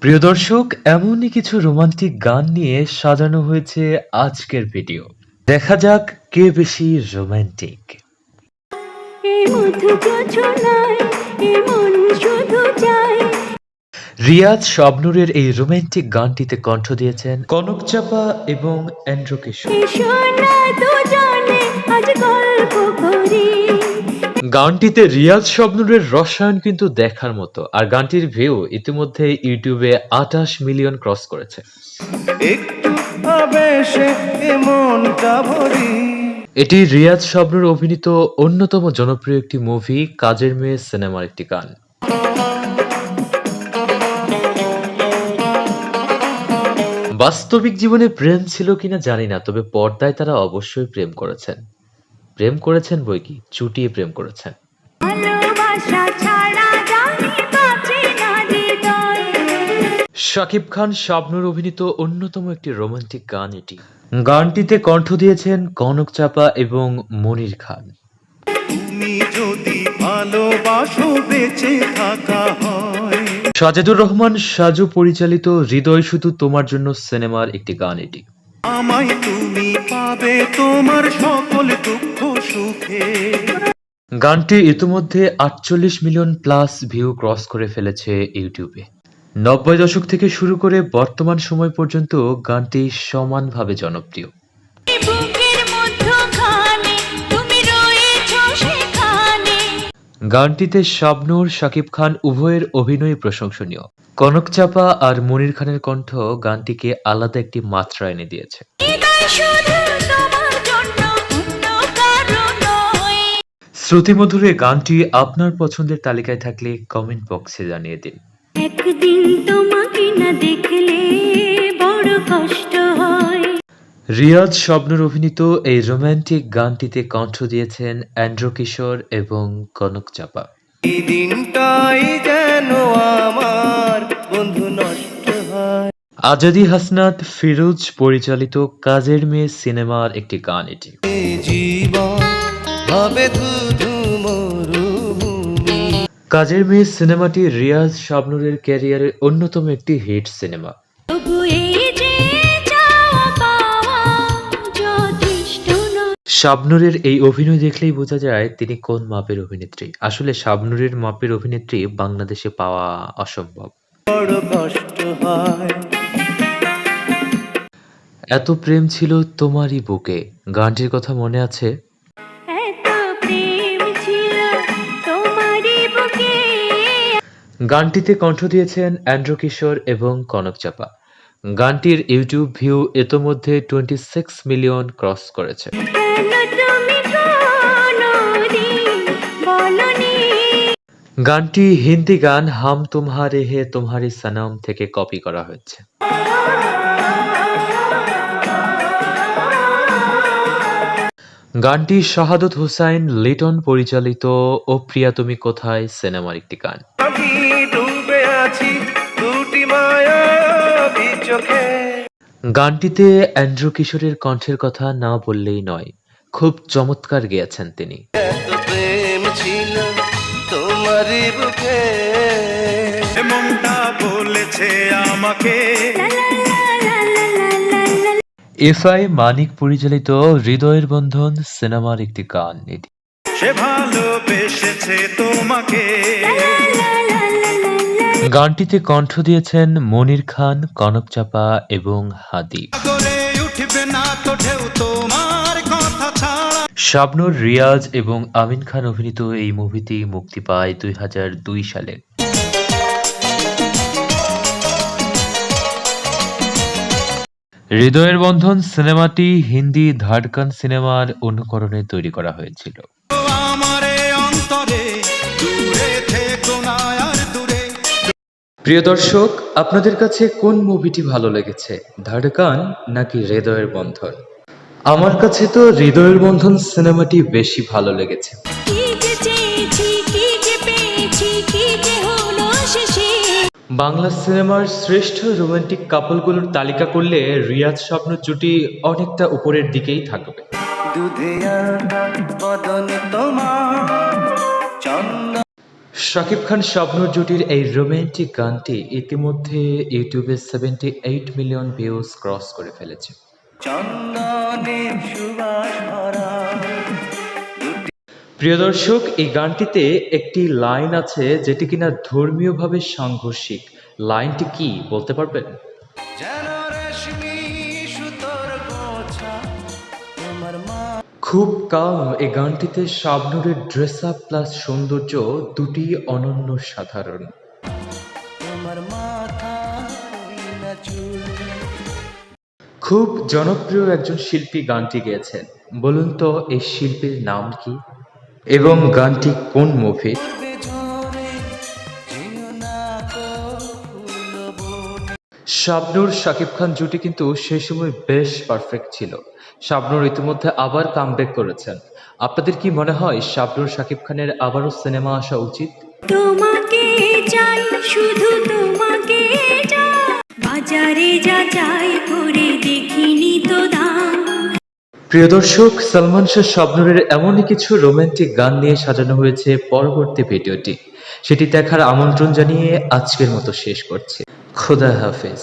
প্রিয় দর্শক এমনই কিছু রোমান্টিক গান নিয়ে সাজানো হয়েছে আজকের ভিডিও। দেখা যাক কে বেশি রোমান্টিক। শুধু রিয়াজ শবনুরের এই রোমান্টিক গানটিতে কণ্ঠ দিয়েছেন কনক চাপা এবং অ্যান্ড্রু কিশোর। গানটিতে রিয়াজ শবনুরের রসায়ন কিন্তু দেখার মতো আর গানটির ভিউ ইতিমধ্যে ইউটিউবে আঠাশ মিলিয়ন ক্রস করেছে। এটি রিয়াজ শবনুর অভিনীত অন্যতম জনপ্রিয় একটি মুভি কাজের মেয়ে সিনেমার একটি গান। বাস্তবিক জীবনে প্রেম ছিল কিনা জানি না তবে পর্দায় তারা অবশ্যই প্রেম করেছেন। প্রেম করেছেন বই কি? চুটিয়ে প্রেম করেছেন। শাকিব খান শাবনুর অভিনীত অন্যতম একটি রোমান্টিক গান এটি। গানটিতে কণ্ঠ দিয়েছেন কনক চাপা এবং মনির খান। তুমি যদি ভালোবাসো বেঁচে থাকা হয়। সাজেদুর রহমান সাজু পরিচালিত হৃদয় শুধু তোমার জন্য সিনেমার একটি গান এটি। আমায় তুমি পাবে তোমার সকল দুঃখ সুখে। গানটি ইতিমধ্যে আটচল্লিশ মিলিয়ন প্লাস ভিউ ক্রস করে ফেলেছে ইউটিউবে। নব্বই দশক থেকে শুরু করে বর্তমান সময় পর্যন্ত গানটি সমানভাবে জনপ্রিয়। গানটিতে শাবনূর শাকিব খান উভয়ের অভিনয় প্রশংসনীয়। কনক চাপা আর মনির খানের কণ্ঠ গানটিকে আলাদা একটি মাত্রা এনে দিয়েছে। শ্রুতিমধুর এই গানটি আপনার পছন্দের তালিকায় থাকলে কমেন্ট বক্সে জানিয়ে দিন। একদিন তোমাকে না দেখলে বড় কষ্ট রিয়াজ স্বপ্নের অভিনীত এই রোমান্টিক গানটিতে কণ্ঠ দিয়েছেন অ্যান্ড্রু কিশোর এবং কনক চাপা। এই দিনটাই যেন আমার বন্ধু নষ্ট হয়। আজাদি হাসনাত ফিরোজ পরিচালিত কাজের মেয়ে সিনেমার একটি গান এটি। কাজের মেয়ে সিনেমাটি রিয়াজ শাবনুরের ক্যারিয়ারের অন্যতম একটি হিট সিনেমা। শাবনুরের এই অভিনয় দেখলেই বোঝা যায় তিনি কোন মাপের অভিনেত্রী। আসলে শাবনুরের মাপের অভিনেত্রী বাংলাদেশে পাওয়া অসম্ভব। এত প্রেম ছিল তোমারই বুকে। গানটির কথা মনে আছে? এত প্রেম ছিল তোমারই বুকে। গানটিতে কণ্ঠ দিয়েছেন অ্যান্ড্রু কিশোর এবং কনক চাপা। গানটির ইউটিউব ভিউ ইতোমধ্যে টোয়েন্টি সিক্স মিলিয়ন ক্রস করেছে। গানটি হিন্দি গান হাম তুমহারে হে তুমহারি সনম থেকে কপি করা হয়েছে। গানটি শাহাদত হুসাইন লিটন পরিচালিত ও প্রিয়া তুমি কোথায় সিনেমার একটি গান। আমি ডুবে আছি দুটি মায়া চোখে। গানটিতে অ্যান্ড্রু কিশোরের কণ্ঠের কথা না বললেই নয় খুব চমৎকার গিয়েছেন তিনি। এফআই মানিক পরিচালিত হৃদয়ের বন্ধন সিনেমার একটি গান এটি। সে তোমাকে। গানটিতে কণ্ঠ দিয়েছেন মনির খান কনকচাপা এবং হাদি। শাবনুর রিয়াজ এবং আমিন খান অভিনীত এই মুভিটি মুক্তি পায় দুই হাজার দুই সালে। হৃদয়ের বন্ধন সিনেমাটি হিন্দি ধাড়কান সিনেমার অনুকরণে তৈরি করা হয়েছিল। প্রিয় দর্শক আপনাদের কাছে কোন মুভিটি ভালো লেগেছে ধাড়কান নাকি হৃদয়ের বন্ধন? আমার কাছে তো হৃদয়ের বন্ধন সিনেমাটি বেশি ভালো লেগেছে। বাংলা সিনেমার শ্রেষ্ঠ রোমান্টিক কাপলগুলোর তালিকা করলে রিয়াজ স্বপ্ন জুটি অনেকটা উপরের দিকেই থাকবে। শাকিব খান শাবনূর জুটির এই রোমান্টিক গানটি ইতিমধ্যে ইউটিউবে seventy eight million views cross করে ফেলেছে। চন্দনের সুবাস ভরা। প্রিয় দর্শক এই গানটিতে একটি লাইন আছে যেটি কিনা ধর্মীয়ভাবে সাংঘর্ষিক। লাইনটি কি বলতে পারবেন? খুব কাম এই গানটিতে শাবনুরের ড্রেস আপ প্লাস সৌন্দর্য দুটি অনন্য সাধারণ। খুব জনপ্রিয় একজন শিল্পী গানটি গেয়েছেন। বলুন তো, এই শিল্পীর নাম কি? এবং গানটি কোন বনে শাবনুর শাকিব খান জুটি কিন্তু সেই সময় বেশ পারফেক্ট ছিল। শাবনুর ইতিমধ্যে আবার কামব্যাক করেছেন। আপনাদের কি মনে হয় শাবনুর শাকিব খানের আবারও সিনেমা আসা উচিত? তোমাকে চাই শুধু প্রিয় দর্শক, সালমান শাহ স্বপ্নরের এমনই কিছু রোমান্টিক গান নিয়ে সাজানো হয়েছে পরবর্তী ভিডিওটি। সেটি দেখার আমন্ত্রণ জানিয়ে আজকের মতো শেষ করছে। খোদা হাফেজ।